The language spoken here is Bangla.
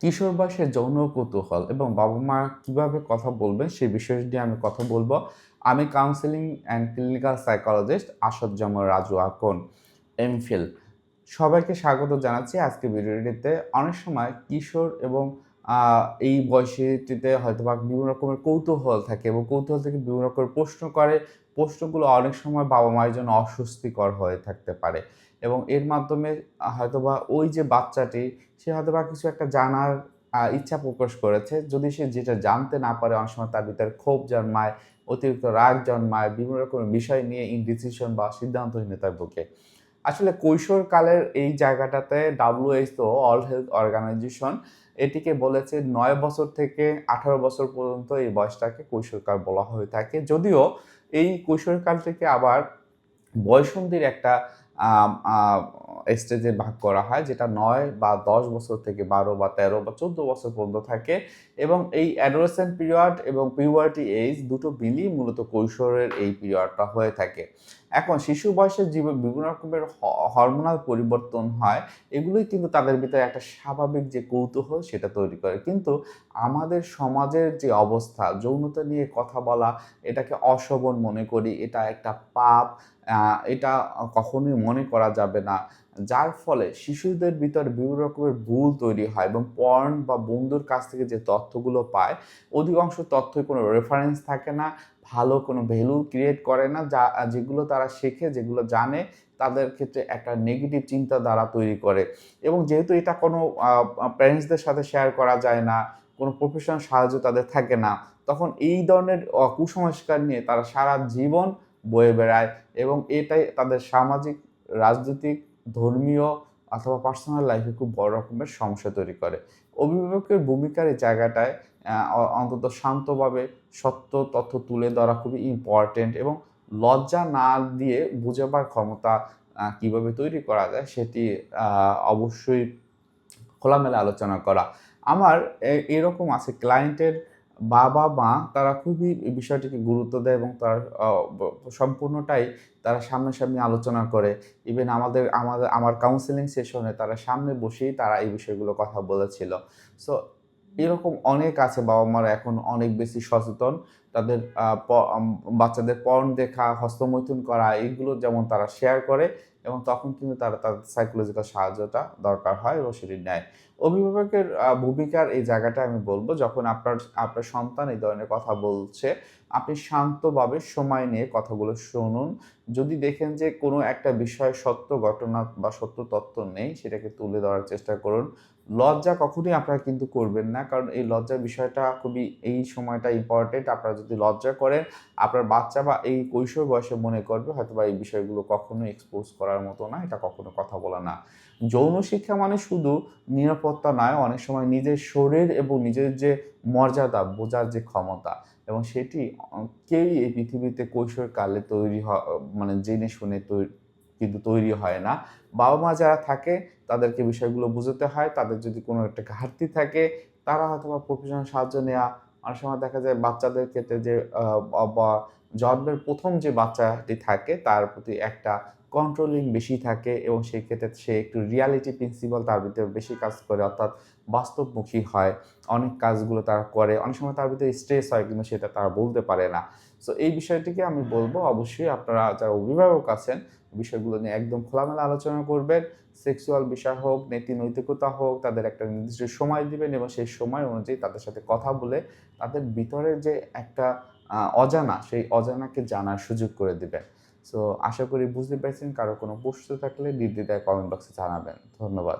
কিশোর বয়সের যৌন কৌতূহল এবং বাবা মা কীভাবে কথা বলবেন সেই বিষয় নিয়ে আমি কথা বলব। আমি counselling and clinical psychologist Asaduzzaman Raju Akon MPhil সবাইকে স্বাগত জানাচ্ছি আজকে ভিডিওটিতে। অনেক সময় কিশোর এবং এই বয়সীটিতে হয়তো বা বিভিন্ন রকমের কৌতূহল থাকে এবং কৌতূহল থেকে বিভিন্ন রকমের প্রশ্ন করে। প্রশ্নগুলো অনেক সময় বাবা মায়ের জন্য অস্বস্তিকর হয়ে থাকতে পারে এবং এর মাধ্যমে হয়তোবা ওই যে বাচ্চাটি, সে হয়তো বা কিছু একটা জানার ইচ্ছা প্রকাশ করেছে। যদি সে যেটা জানতে না পারে, অনেক সময় তার ভিতরে ক্ষোভ জন্মায়, অতিরিক্ত রাগ জন্মায়, বিভিন্ন রকমের বিষয় নিয়ে ইনডিসিশন বা সিদ্ধান্তহীনতায় বুকে। আসলে কৈশোরকালের এই জায়গাটাতে ডাব্লিউএইচও অল হেলথ অর্গানাইজেশন এটিকে বলেছে নয় বছর থেকে আঠারো বছর পর্যন্ত এই বয়সটাকে কৈশোরকাল বলা হয়ে থাকে। যদিও এই কৈশোরকাল থেকে আবার বয়সন্ধির একটা স্টেজে ভাগ করা হয়, যেটা নয় বা দশ বছর থেকে বারো বা তেরো বা চোদ্দ বছর পর্যন্ত থাকে এবং এই অ্যাডোলেসেন্ট পিরিয়ড এবং পিউবার্টি এজ দুটো মিলিয়ে মূলত কৈশোরের এই পিরিয়ডটা হয়ে থাকে। এখন শিশু বয়সে জীবন বিভিন্ন রকমের হরমোনাল পরিবর্তন হয়, এগুলোই কিন্তু তাদের ভিতরে একটা স্বাভাবিক যে কৌতূহল সেটা তৈরি করে। কিন্তু আমাদের সমাজের যে অবস্থা, যৌনতা নিয়ে কথা বলা, এটাকে অশোভন মনে করি, এটা একটা পাপ এটা কখনোই মনে করা যাবে না। যার ফলে শিশুদের ভিতরে বিভিন্ন রকমের ভুল তৈরি হয় এবং পর্ন বা বন্ধুর কাছ থেকে যে তথ্যগুলো পায়, অধিকাংশ তথ্যই কোনো রেফারেন্স থাকে না। ভালো কোনো ভ্যালু ক্রিয়েট করে না, যা, যেগুলো তারা শেখে, যেগুলো জানে, তাদের ক্ষেত্রে একটা নেগেটিভ চিন্তা দ্বারা তৈরি করে। এবং যেহেতু এটা কোনো প্যারেন্টসদের সাথে শেয়ার করা যায় না, কোনো প্রফেশনাল সাহায্য তাদের থাকে না, তখন এই ধরনের কুসংস্কার নিয়ে তারা সারা জীবন বয়ে বেড়ায় এবং এটাই তাদের সামাজিক, রাজনৈতিক, ধর্মীয় অথবা পার্সোনাল লাইফে খুব বড় রকমের সমস্যা তৈরি করে। অভিভাবকের ভূমিকার এই জায়গাটায় অন্তত শান্তভাবে সত্য তথ্য তুলে ধরা খুবই ইম্পর্টেন্ট এবং লজ্জা না দিয়ে বুঝাবার ক্ষমতা কীভাবে তৈরি করা যায় সেটি অবশ্যই খোলামেলা আলোচনা করা। আমার এরকম আছে ক্লায়েন্টের বাবা, মা তারা খুবই বিষয়টিকে গুরুত্ব দেয় এবং তার সম্পূর্ণটাই তারা সামনাসামনি আলোচনা করে। ইভেন আমাদের আমাদের, আমার কাউন্সেলিং সেশনে তারা সামনে বসেই তারা এই বিষয়গুলো কথা বলেছিল। সো এরকম অনেক আছে বাবা মারা এখন অনেক বেশি সচেতন। তাদের বাচ্চাদের পর্ন দেখা, হস্তমৈথুন করা, এইগুলো যেমন তারা শেয়ার করে এবং তখন কিন্তু তারা তাদের সাইকোলজিক্যাল সাহায্যটা দরকার হয় এবং সেটি নেয়। অভিভাবকের ভূমিকার এই জায়গাটা আমি বলব, যখন আপনার আপনার সন্তান এই ধরনের কথা বলছে, আপনি শান্তভাবে সময় নিয়ে কথাগুলো শুনুন। যদি দেখেন যে কোনো একটা বিষয়ে সত্য ঘটনা বা সত্য তত্ত্ব নেই, সেটাকে তুলে ধরার চেষ্টা করুন। লজ্জা কখনোই আপনারা কিন্তু করবেন না, কারণ এই লজ্জার বিষয়টা খুবই, এই সময়টা ইম্পর্টেন্ট আপনারা যদি লজ্জা করেন, আপনার বাচ্চা বা এই কৈশোর বয়সে মনে করবে হয়তো বা এই বিষয়গুলো কখনো এক্সপোজ করার মতো না, এটা কখনো কথা বলা না। যৌন শিক্ষা মানে শুধু নিরাপত্তা নয়, অনেক সময় নিজের শরীর এবং নিজের যে মর্যাদা বোঝার যে ক্ষমতা এবং সেটি কেউই এই পৃথিবীতে কৈশোরকালে তৈরি হয় মানে জেনে শুনে তৈরি কিন্তু তৈরি হয় না। বাবা মা যারা থাকে, তাদেরকে বিষয়গুলো বুঝতে হয়, তাদের যদি কোনো একটা ঘাটতি থাকে, তারা হয়তো বা প্রফেশনাল সাহায্য নেওয়া অনেক সময় দেখা যায় বাচ্চাদের ক্ষেত্রে যে জন্মের প্রথম যে বাচ্চাটি থাকে, তার প্রতি একটা কন্ট্রোলিং বেশি থাকে এবং সেই ক্ষেত্রে সে একটু রিয়ালিটি প্রিন্সিপাল তার ভিতরে বেশি কাজ করে, অর্থাৎ বাস্তবমুখী হয়। অনেক কাজগুলো তারা করে, অনেক সময় তার ভিতরে স্ট্রেস হয় কিন্তু সেটা তারা বলতে পারে না। সো এই বিষয়টিকে আমি বলব, অবশ্যই আপনারা যারা অভিভাবক আছেন, বিষয়গুলো নিয়ে একদম খোলামেলা আলোচনা করবেন। সেক্সুয়াল বিষয় হোক নীতি নৈতিকতা হোক, তাদের একটা নির্দিষ্ট সময় দিবেন এবং সেই সময় অনুযায়ী তাদের সাথে কথা বলে তাদের ভিতরে যে একটা অজানা, সেই অজানাকে জানার সুযোগ করে দিবেন। সো আশা করি বুঝতে পেরেছেন কারও কোনো প্রশ্ন থাকলে নির্দ্বিধায় কমেন্ট বক্সে জানাবেন। ধন্যবাদ।